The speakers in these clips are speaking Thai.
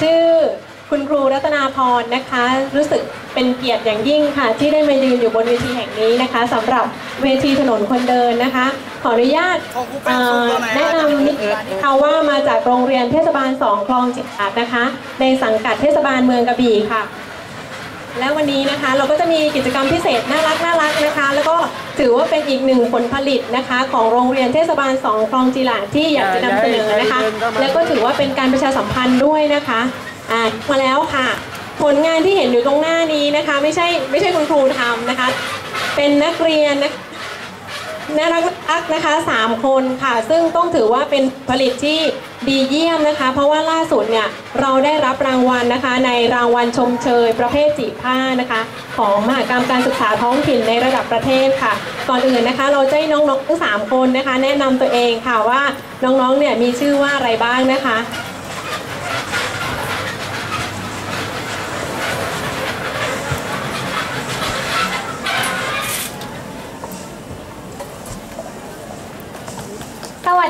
ชื่อคุณครูรัตนาพรนะคะ รู้สึกเป็นเกียรติอย่างยิ่งค่ะ ที่ได้มายืนอยู่บนเวทีแห่งนี้นะคะสำหรับเวทีถนนคนเดินนะคะ ขออนุญาตเอ่อแนะนำนิดนึงนะคะว่ามาจากโรงเรียนเทศบาลสองคลองจิตอาดนะคะ ในสังกัดเทศบาลเมืองกระบี่ค่ะ และวันนี้นะคะเราก็จะมีกิจกรรมพิเศษน่ารักน่ารักนะคะแล้วก็ ถือว่าเป็นอีกหนึ่งผลผลิตนะคะ ของโรงเรียนเทศบาลสองคลองจีหลาที่อยากจะนำเสนอนะคะ แล้วก็ถือว่าเป็นการประชาสัมพันธ์ด้วยนะคะอ่ามาแล้วค่ะ ผลงานที่เห็นอยู่ตรงหน้านี้นะคะ ไม่ใช่ไม่ใช่คุณครูทำนะคะ เป็นนักเรียนนะคะ น่ารักรักนะคะสามคนค่ะ ซึ่งต้องถือว่าเป็นผลิตที่ดีเยี่ยมนะคะ เพราะว่าล่าสุดเนี่ยเราได้รับรางวัลนะคะ ในรางวัลชมเชยประเภทจีบผ้านะคะ ของมหากรรมการศึกษาท้องถิ่นในระดับประเทศค่ะ ก่อนอื่นนะคะ เราจะให้น้องๆทั้งสามคนนะคะ แนะนำตัวเองค่ะว่าน้องๆเนี่ยมีชื่อว่าอะไรบ้างนะคะ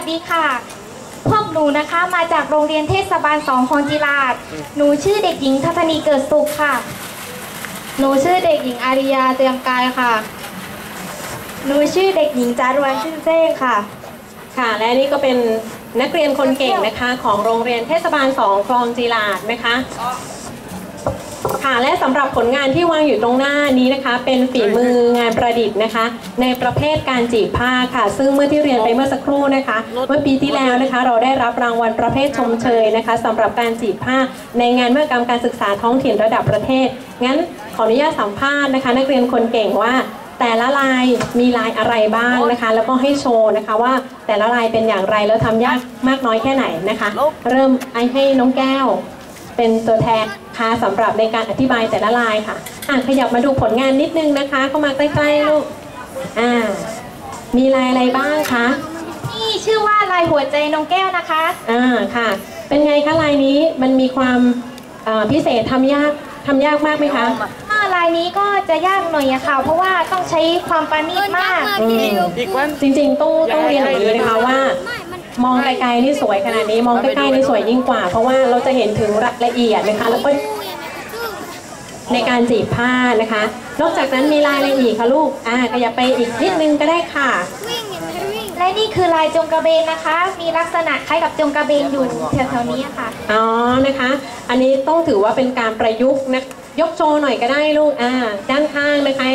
สวัสดีค่ะ พวกหนูนะคะมาจากโรงเรียนเทศบาลสองคลองจิราดหนูชื่อเด็กหญิงทัศนีเกิดสุขค่ะ หนูชื่อเด็กหญิงอาริยาเตรียมกายค่ะ หนูชื่อเด็กหญิงจารวนชื่นเจ้งค่ะ ค่ะ และนี่ก็เป็นนักเรียนคนเก่งนะคะ ของโรงเรียนเทศบาลสองคลองจีลาดนะคะ ค่ะ และสำหรับผลงานที่วางอยู่ตรงหน้านี้นะคะ เป็นฝีมืองานประดิษฐ์นะคะ ในประเภทการจีบผ้าค่ะ ซึ่งเมื่อที่เรียนไปเมื่อสักครู่นะคะ เมื่อปีที่แล้วนะคะ เราได้รับรางวัลประเภทชมเชยนะคะสำหรับการจีบผ้า ในงานเมื่อกรรมการศึกษาท้องถิ่นระดับประเทศ งั้นขออนุญาตสัมภาษณ์นะคะ นักเรียนคนเก่งว่าแต่ละลายมีลายอะไรบ้างนะคะ แล้วก็ให้โชว์นะคะว่าแต่ละลายเป็นอย่างไรแล้วทำยากมากน้อยแค่ไหนนะคะ เริ่มไอให้น้องแก้ว เป็นตัวแทนค่ะสำหรับในการอธิบายแต่ละลายค่ะอะขยับมาดูผลงานนิดนึงนะคะ เข้ามาใกล้ๆลูกอ่ามีลายอะไรบ้างคะนี่ชื่อว่าลายหัวใจน้องแก้วนะคะอ่าค่ะ เป็นไงคะลายนี้มันมีความเอ่อพิเศษทำยากทำยากมากไหมคะถ้าลายนี้ก็จะยากหน่อยอะค่ะ เพราะว่าต้องใช้ความประณีตมากอืมจริงๆต้องต้องเรียนอย่างนี้นะคะว่า มองไกลๆนี่สวยขนาดนี้ มองใกล้ๆนี่สวยยิ่งกว่า เพราะว่าเราจะเห็นถึงรายละเอียดนะคะ แล้วก็ในการจีบผ้านะคะ นอกจากนั้นมีลายอะไรอีกคะลูก อ่าขยับไปอีกนิดนึงก็ได้ค่ะ และนี่คือลายจงกระเบนนะคะ มีลักษณะคล้ายกับจงกระเบนอยู่แถวๆนี้ค่ะ อ๋อ นะคะ อันนี้ต้องถือว่าเป็นการประยุกต์นะ ยกโชว์หน่อยก็ได้ลูก อ่า ด้านข้างนะคะให้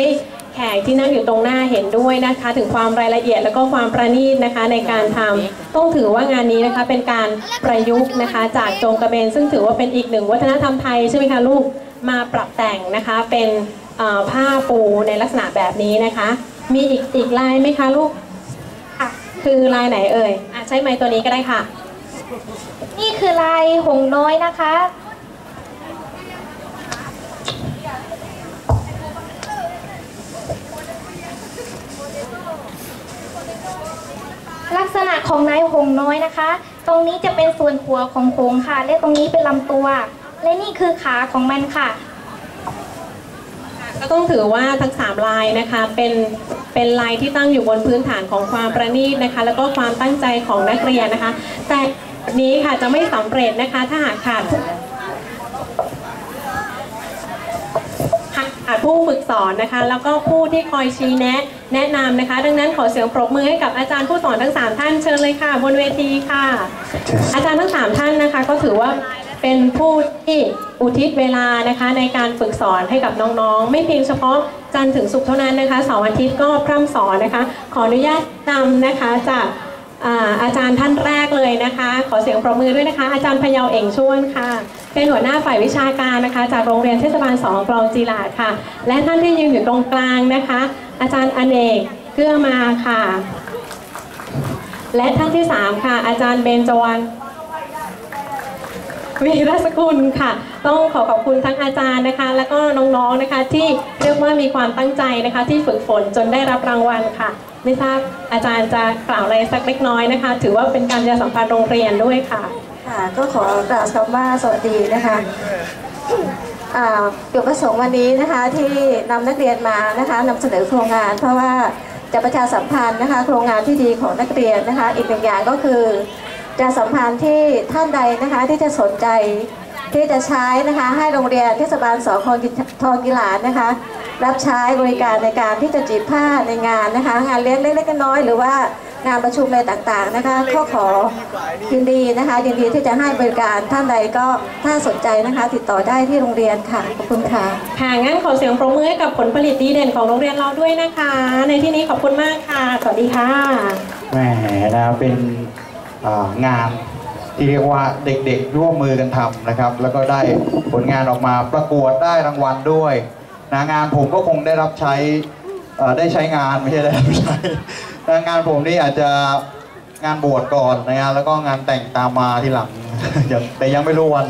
แขกที่นั่งอยู่ตรงหน้าเห็นด้วยนะคะ ถึงความรายละเอียดแล้วก็ความประณีตนะคะในการทำต้องถือว่างานนี้นะคะเป็นการประยุกต์นะคะ จากจงกระเบน ซึ่งถือว่าเป็นอีกหนึ่งวัฒนธรรมไทยใช่ไหมคะลูกมาปรับแต่งนะคะเป็นเอ่อผ้าปูในลักษณะแบบนี้นะคะ มีอีกอีกลายไหมคะลูกค่ะคือลายไหนเอ่ยอะใช้ไม้ตัวนี้ก็ได้ค่ะ นี่คือลายหงส์น้อยนะคะ ลักษณะของนายหงน้อยนะคะ ตรงนี้จะเป็นส่วนหัวของหงค่ะ และตรงนี้เป็นลำตัว และนี่คือขาของมันค่ะ ก็ต้องถือว่าทั้ง3ลายนะคะเป็นเป็นลายที่ตั้งอยู่บนพื้นฐานของความประณีตนะคะ แล้วก็ความตั้งใจของนักเรียนนะคะ แต่นี้ค่ะจะไม่สำเร็จนะคะ ถ้าหากขาดขาดผู้ฝึกสอนนะคะ แล้วก็ผู้ที่คอยชี้แนะ แนะนำนะคะ ดังนั้นขอเสียงปรบมือให้กับอาจารย์ผู้สอนทั้ง 3 ท่านเชิญเลยค่ะ บนเวทีค่ะ อาจารย์ทั้ง 3 ท่านนะคะ ก็ถือว่าเป็นผู้ที่อุทิศเวลานะคะ ในการฝึกสอนให้กับน้องๆ ไม่เพียงเฉพาะจันทร์ถึงศุกร์เท่านั้นนะคะเสาร์อาทิตย์ก็พร่ำสอนนะคะ ขออนุญาตนำนะคะจากอ่าอาจารย์ท่านแรกเลยนะคะ ขอเสียงปรบมือด้วยนะคะ อาจารย์พยาวเอ่งชวนค่ะ เป็นหัวหน้าฝ่ายวิชาการนะคะ จากโรงเรียนเทศบาลสองกลองจีลาดค่ะ และท่านที่ยืนอยู่ตรงกลางนะคะ อาจารย์อเนกเกื้อมาค่ะ และท่านที่สามค่ะ อาจารย์เบญจวรรณวีรสกุลค่ะ ต้องขอขอบคุณทั้งอาจารย์นะคะ แล้วก็น้องๆนะคะที่เรียกว่ามีความตั้งใจนะคะ ที่ฝึกฝนจนได้รับรางวัลค่ะ ไม่ทราบอาจารย์จะกล่าวอะไรสักเล็กน้อยนะคะ ถือว่าเป็นการประชาสัมพันธ์โรงเรียนด้วยค่ะ ค่ะ ก็ขอกล่าวคำว่าสวัสดีนะคะ จุดประสงค์วันนี้นะคะที่นำนักเรียนมานะคะนำเสนอโครงงาน เพราะว่าจะประชาสัมพันธ์นะคะโครงงานที่ดีของนักเรียนนะคะ อีกหนึ่งอย่างก็คือจะสัมพันธ์ที่ท่านใดนะคะที่จะสนใจที่จะใช้นะคะให้โรงเรียนเทศบาลสองคองทองกีฬานะคะ รับใช้บริการในการที่จะจีบผ้าในงานนะคะ งานเลี้ยงเล็กๆน้อยๆหรือว่า งานประชุมอะไรต่างๆนะคะก็ขอยินดีนะคะยินดีที่จะให้บริการท่านใดก็ถ้าสนใจนะคะ ติดต่อได้ที่โรงเรียนค่ะขอบคุณค่ะค่ะงั้นขอเสียงปรบมือให้กับผลผลิตดีเด่นของโรงเรียนเราด้วยนะคะ ในที่นี้ขอบคุณมากค่ะสวัสดีค่ะแหมนะเป็นอ่างานที่เรียกว่าเด็กๆ ร่วมมือกันทำนะครับ แล้วก็ได้ผลงานออกมาประกวดได้รางวัลด้วยนะงานผมก็คงได้รับใช้เอ่อได้ใช้งานไม่ใช่ได้รับใช้นะ งานผมนี่อาจจะงานบวชก่อนนะครับแล้วก็งานแต่งตามมาทีหลังยังแต่ยังไม่รู้วัน